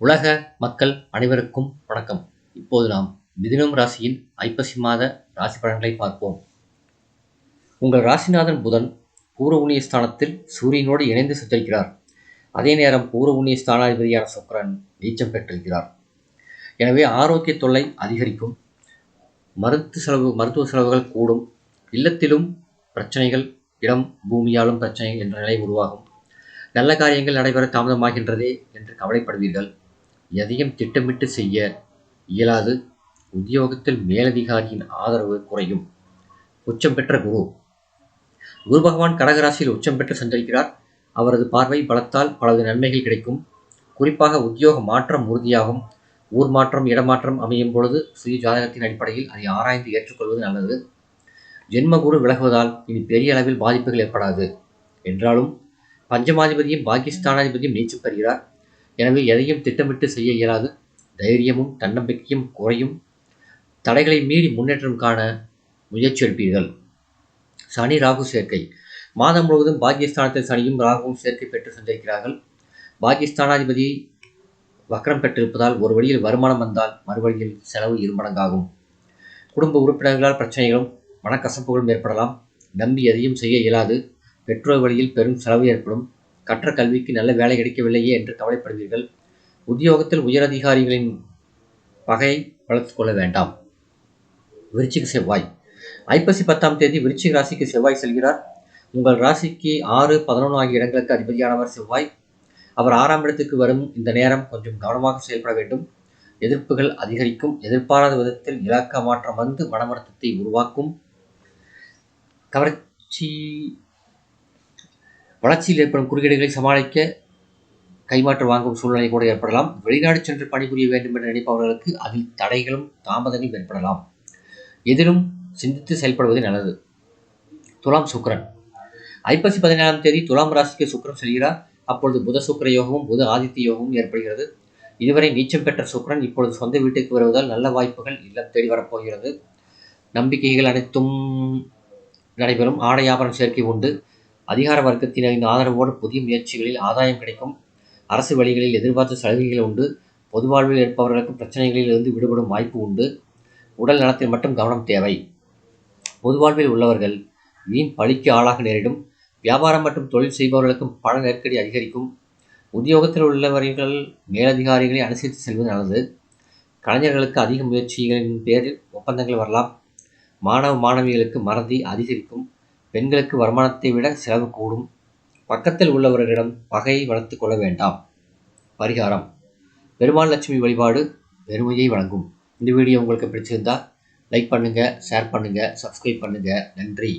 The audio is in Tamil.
உலக மக்கள் அனைவருக்கும் வணக்கம். இப்போது நாம் மிதினம் ராசியின் ஐப்பசி மாத ராசி பலன்களை பார்ப்போம். உங்கள் ராசிநாதன் புதன் பூர்வ புண்ணிய ஸ்தானத்தில் சூரியனோடு இணைந்து சஞ்சரிக்கிறார். அதே நேரம் பூர்வ புண்ணிய ஸ்தானாதிபதியான சுக்கரன் நீச்சம் பெற்றிருக்கிறார். எனவே ஆரோக்கிய தொல்லை அதிகரிக்கும். மருத்துவ செலவு மருத்துவ செலவுகள் கூடும். இல்லத்திலும் பிரச்சனைகள் இடம் பூமியாலும் பிரச்சனை என்ற நிலை உருவாகும். நல்ல காரியங்கள் நடைபெற தாமதமாகின்றதே என்று கவலைப்படுவீர்கள். எதையும் திட்டமிட்டு செய்ய இயலாது. உத்தியோகத்தில் மேலதிகாரியின் ஆதரவு குறையும். உச்சம் பெற்ற குரு. குரு பகவான் கடகராசியில் உச்சம் பெற்று சஞ்சரிக்கிறார். அவரது பார்வை பலத்தால் பலது நன்மைகள் கிடைக்கும். குறிப்பாக உத்தியோக மாற்றம் உறுதியாகும். ஊர் மாற்றம் இடமாற்றம் அமையும் பொழுது சுய ஜாதகத்தின் அடிப்படையில் அதை ஆராய்ந்து ஏற்றுக்கொள்வது நல்லது. ஜென்மகுரு விலகுவதால் இனி பெரிய அளவில் பாதிப்புகள் ஏற்படாது. என்றாலும் பஞ்சமாதிபதியும் பாகிஸ்தானாதிபதியும் நீச்சு பெறுகிறார் எனவே எதையும் திட்டமிட்டு செய்ய இயலாது. தைரியமும் தன்னம்பிக்கையும் குறையும். தடைகளை மீறி முன்னேற்றம் காண முயற்சி எடுப்பீர்கள் சனி ராகு சேர்க்கை. மாதம் முழுவதும் பாகிஸ்தானத்தில் சனியும் ராகுவும் சேர்க்கை பெற்று சஞ்சரிக்கிறார்கள். பாகிஸ்தானாதிபதி வக்கரம் பெற்றிருப்பதால் ஒரு வழியில் வருமானம் வந்தால் மறுவழியில் செலவு இருமடங்காகும். குடும்ப உறுப்பினர்களால் பிரச்சனைகளும் மனக்கசப்புகளும் ஏற்படலாம். நம்பி எதையும் செய்ய இயலாது. பெற்றோர் வழியில் பெரும் செலவு ஏற்படும். கற்ற கல்விக்கு நல்ல வேலை கிடைக்கவில்லையே என்று கவலைப்படுவீர்கள். உத்தியோகத்தில் உயரதிகாரிகளின் பகையை வளர்த்து கொள்ள வேண்டாம். விருச்சிக செவ்வாய். ஐப்பசி பத்தாம் தேதி விருச்சிக ராசிக்கு செவ்வாய் செல்கிறார். உங்கள் ராசிக்கு ஆறு பதினொன்று ஆகிய இடங்களுக்கு அதிபதியானவர் செவ்வாய். அவர் ஆறாம் இடத்துக்கு வரும் இந்த நேரம் கொஞ்சம் கவனமாக செயல்பட வேண்டும். எதிர்ப்புகள் அதிகரிக்கும். எதிர்பாராத விதத்தில் இலக்க மாற்றம் வந்து மனமருத்தத்தை உருவாக்கும். கவர்ச்சி வளர்ச்சியில் ஏற்படும் குறுக்கீடுகளை சமாளிக்க கைமாற்று வாங்கும் சூழ்நிலை கூட ஏற்படலாம். வெளிநாடு சென்று பணிபுரிய வேண்டும் என்று நினைப்பவர்களுக்கு அதில் தடைகளும் தாமதங்களும் ஏற்படலாம். எதிலும் சிந்தித்து செயல்படுவது நல்லது. துலாம் சுக்கரன். ஐப்பசி பதினேழாம் தேதி துலாம் ராசிக்கு சுக்கரன் செல்கிறார். அப்பொழுது புத சுக்கர யோகமும் புத ஆதித்ய யோகமும் ஏற்படுகிறது. இதுவரை நீச்சம் பெற்ற சுக்கரன் இப்பொழுது சொந்த வீட்டுக்கு வருவதால் நல்ல வாய்ப்புகள் இல்லம் தேடி வரப்போகிறது. நம்பிக்கைகள் அனைத்தும் நடைபெறும். ஆடை ஆபரண சேர்க்கை உண்டு. அதிகார வர்க்கத்தினரின் ஆதரவோடு புதிய முயற்சிகளில் ஆதாயம் கிடைக்கும். அரசு வழிகளில் எதிர்பார்த்த சலுகைகள் உண்டு. பொது வாழ்வில் இருப்பவர்களுக்கு பிரச்சனைகளில் இருந்து விடுபடும் வாய்ப்பு உண்டு. உடல் நலத்தில் மட்டும் கவனம் தேவை. பொது வாழ்வில் உள்ளவர்கள் வீண் பழிக்கு ஆளாக நேரிடும். வியாபாரம் மற்றும் தொழில் செய்பவர்களுக்கும் பண நெருக்கடி அதிகரிக்கும். உத்தியோகத்தில் உள்ளவர்கள் மேலதிகாரிகளை அனுசரித்து செல்வது நல்லது. கலைஞர்களுக்கு அதிக முயற்சிகளின் பேரில் ஒப்பந்தங்கள் வரலாம். மாணவ மாணவிகளுக்கு மறதி அதிகரிக்கும். பெண்களுக்கு வருமானத்தை விட செலவு கூடும். பக்கத்தில் உள்ளவர்களிடம் பகையை வளர்த்து கொள்ள வேண்டாம். பரிகாரம். பெருமாள் லட்சுமி வழிபாடு பெருமையை வழங்கும். இந்த வீடியோ உங்களுக்கு பிடிச்சிருந்தா லைக் பண்ணுங்கள் ஷேர் பண்ணுங்கள் சப்ஸ்கிரைப் பண்ணுங்கள் நன்றி.